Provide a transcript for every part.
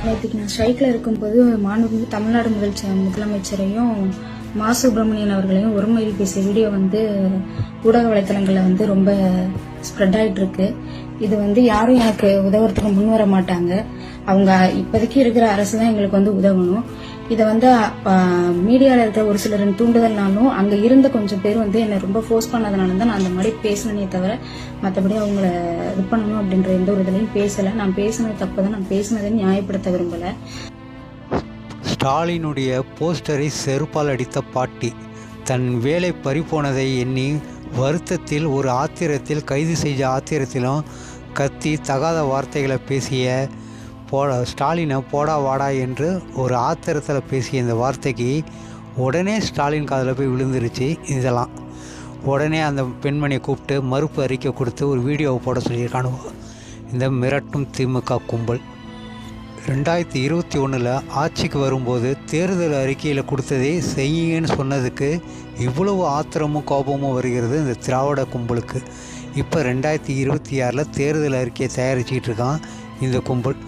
ஸ்ட்ரைக்கில் இருக்கும்போது மாண்புமிகு தமிழ்நாடு முதல் முதலமைச்சரையும் மா சுப்பிரமணியன் அவர்களையும் ஒருமையில் பேசிய வீடியோ வந்து ஊடக வலைத்தளங்களில் வந்து ரொம்ப ஸ்ப்ரெட் ஆகிட்டு இருக்கு. இது வந்து யாரும் எனக்கு உதவுறதுக்கு முன் வர மாட்டாங்க. அவங்க இப்போதைக்கு இருக்கிற அரசு தான் எங்களுக்கு வந்து உதவணும். இதை வந்து மீடியாவில் இருக்கிற ஒரு சிலரின் தூண்டுதல்னாலும் அங்கே இருந்த கொஞ்சம் பேர் வந்து என்னை ரொம்ப ஃபோர்ஸ் பண்ணதுனால தான் நான் அந்த மாதிரி பேசினே தவிர மற்றபடி அவங்கள இது பண்ணணும் அப்படின்ற எந்த ஒரு இதுலையும் பேசலை. நான் பேசினது தப்பு தான். நான் பேசினதை நியாயப்படுத்த விரும்பலை. ஸ்டாலினுடைய போஸ்டரை செருப்பால் அடித்த பாட்டி தன் வேலை பறிப்போனதை எண்ணி வருத்தத்தில் ஒரு ஆத்திரத்தில் கைது செய்த ஆத்திரத்திலும் கத்தி தகாத வார்த்தைகளை பேசிய போட ஸ்டாலினை போடா வாடா என்று ஒரு ஆத்திரத்தில் பேசிய இந்த வார்த்தைக்கு உடனே ஸ்டாலின் காதில் போய் விழுந்துருச்சு இதெல்லாம். உடனே அந்த பெண்மணியை கூப்பிட்டு மறுப்பு அறிக்கை கொடுத்து ஒரு வீடியோவை போட சொல்லியிருக்கானுவோ. இந்த மிரட்டும் திமுக கும்பல். ரெண்டாயிரத்தி இருபத்தி ஒன்றில் ஆட்சிக்கு வரும்போது தேர்தல் அறிக்கையில் கொடுத்ததே செய்யுங்கன்னு சொன்னதுக்கு இவ்வளவு ஆத்திரமும் கோபமும் வருகிறது இந்த திராவிட கும்பலுக்கு. இப்போ ரெண்டாயிரத்தி இருபத்தி ஆறில் தேர்தல் அறிக்கையை தயாரிச்சிக்கிட்டு இருக்கான் இந்த கும்பல்.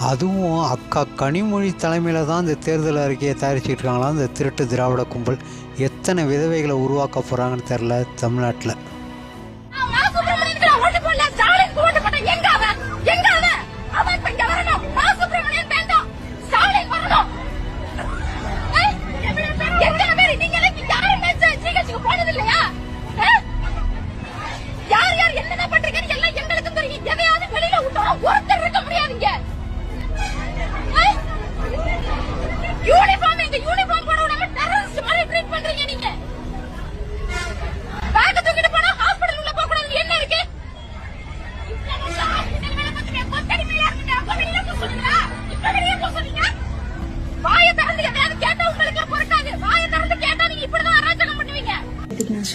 அதுவும் அக்கா கனிமொழி தலைமையில் தான் இந்த தேர்தல் அறிக்கையை தயாரிச்சிட்டு இருக்காங்களா? இந்த திருட்டு திராவிட கும்பல் எத்தனை விதவைகளை உருவாக்க போகிறாங்கன்னு தெரில தமிழ்நாட்டில்.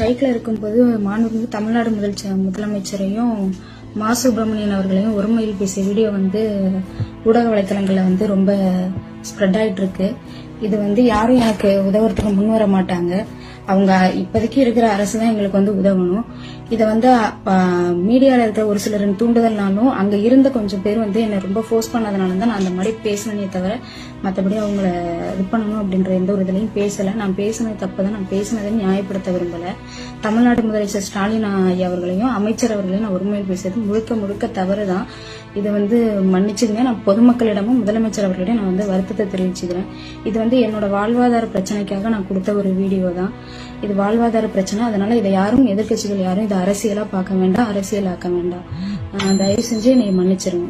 ஸ்ட்ரைக்கில் இருக்கும்போது மாண்புமிகு தமிழ்நாடு முதல் முதலமைச்சரையும் மா சுப்பிரமணியன் அவர்களையும் ஒருமையில் பேசிய வீடியோ வந்து ஊடக வலைத்தளங்களில் வந்து ரொம்ப ஸ்ப்ரெட் ஆகிட்டு இருக்கு இது வந்து யாரும் எனக்கு உதவுறதுக்கு முன் வர மாட்டாங்க. அவங்க இப்போதைக்கு இருக்கிற அரசு தான் எங்களுக்கு வந்து உதவணும். இதை வந்து மீடியாவில் இருக்கிற ஒரு சிலரின் தூண்டுதல்னாலும் அங்கே இருந்த கொஞ்சம் பேர் வந்து என்னை ரொம்ப ஃபோர்ஸ் பண்ணதுனால தான் நான் அந்த மாதிரி பேசினே தவிர மற்றபடி அவங்கள இது பண்ணணும் அப்படின்ற எந்த ஒரு இதுலையும் பேசலை. நான் பேசினது தப்பு தான். நான் பேசினதை நியாயப்படுத்த விரும்பலை. தமிழ்நாடு முதலமைச்சர் ஸ்டாலின் ஐயா அவர்களையும் அமைச்சர் அவர்களையும் நான் உரிமையில் பேசுறது முழுக்க முழுக்க தவறு தான். இதை வந்து மன்னிச்சுங்க நான் பொதுமக்களிடமும் முதலமைச்சர் அவர்களிடம் நான் வந்து வருத்தத்தை தெரிவிச்சுக்கிறேன். இது வந்து என்னோட வாழ்வாதார பிரச்சனைக்காக நான் கொடுத்த ஒரு வீடியோ தான். இது வாழ்வாதார பிரச்சனை. அதனால இதை யாரும் எதிர்க்கட்சிகள் யாரும் இதை அரசியலா பார்க்க வேண்டாம் அரசியலாக்க வேண்டாம். தயவு செஞ்சு என்னை மன்னிச்சிருங்க.